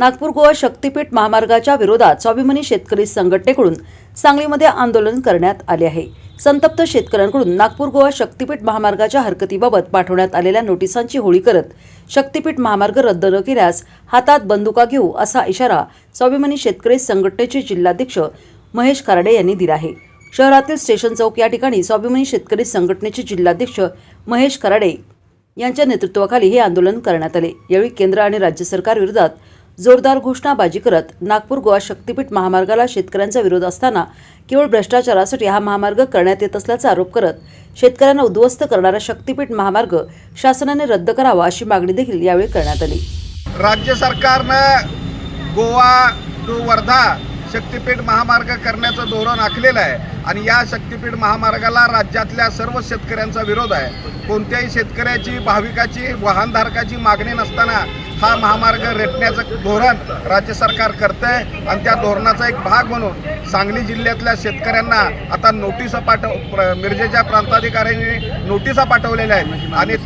नागपूर गोवा शक्तीपीठ महामार्गाच्या विरोधात स्वाभिमानी शेतकरी संघटनेकडून सांगलीमध्ये आंदोलन करण्यात आले आहे. संतप्त शेतकऱ्यांकडून नागपूर गोवा शक्तीपीठ महामार्गाच्या हरकतीबाबत पाठवण्यात आलेल्या नोटिसांची होळी करत शक्तीपीठ महामार्ग रद्द न केल्यास हातात बंदुका घेऊ असा इशारा स्वाभिमानी शेतकरी संघटनेचे जिल्हाध्यक्ष महेश कराडे यांनी दिला आहे. शहरातील स्टेशन चौक या ठिकाणी स्वाभिमानी शेतकरी संघटनेचे जिल्हाध्यक्ष महेश कराडे यांच्या नेतृत्वाखाली हे आंदोलन करण्यात आले. यावेळी केंद्र आणि राज्य सरकार विरोधात जोरदार घोषणाबाजी करत नागपूर गोवा शक्तीपीठ महामार्गाला शेतकऱ्यांचा विरोध असताना केवळ भ्रष्टाचारासाठी हा महामार्ग करण्यात येत असल्याचा आरोप करत शेतकऱ्यांना उद्ध्वस्त करणारा शक्तीपीठ महामार्ग शासनाने रद्द करावा अशी मागणी देखील यावेळी करण्यात आली. राज्य सरकारनं गोवा टू वर्धा शक्तीपीठ महामार्ग करण्याचं धोरण आखलेलं आहे आणि या शक्तीपीठ महामार्गाला राज्यातल्या सर्व शेतकऱ्यांचा विरोध आहे. कोणत्याही शेतकऱ्याची भाविकाची वाहनधारकाची मागणी नसताना हा महामार्ग रेटण्याचं धोरण राज्य सरकार करतंय आणि त्या धोरणाचा एक भाग म्हणून सांगली जिल्ह्यातल्या शेतकऱ्यांना आता नोटिसा पाठव प्र- मिरजेच्या प्रांताधिकाऱ्यांनी नोटिसा पाठवलेल्या आहेत. आणि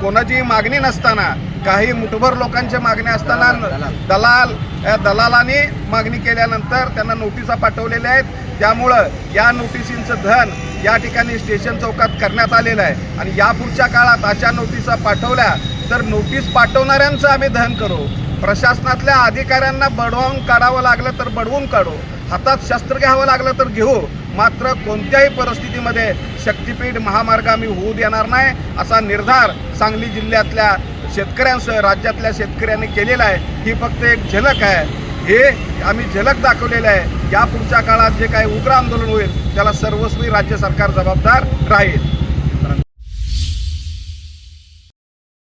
कोणाची मागणी नसताना काही मुठभर लोकांच्या मागण्या असताना दलाल या दलालांनी मागणी केल्यानंतर त्यांना नोटिसा पाठवलेल्या आहेत. त्यामुळं या नोटिसींचं धन या ठिकाणी स्टेशन चौकात करण्यात आलेलं आहे. आणि यापुढच्या काळात अशा नोटिसा पाठवल्या तर नोटीस पाठवणाऱ्यांचं आम्ही धन करू. प्रशासनातल्या अधिकाऱ्यांना बडवून काढावं लागलं तर बडवून काढू. हातात शस्त्र घ्यावं लागलं तर घेऊ. मात्र कोणत्याही परिस्थितीमध्ये शक्तीपीठ महामार्ग आम्ही होऊ देणार नाही असा निर्धार सांगली जिल्ह्यातल्या शेतकऱ्यांसह राज्यातल्या शेतकऱ्यांनी केलेला आहे. ही फक्त एक झलक आहे. हे आम्ही झलक दाखवलेलं आहे. या पुढच्या काळात जे काही उग्र आंदोलन होईल त्याला सर्वस्वी राज्य सरकार जबाबदार राहील.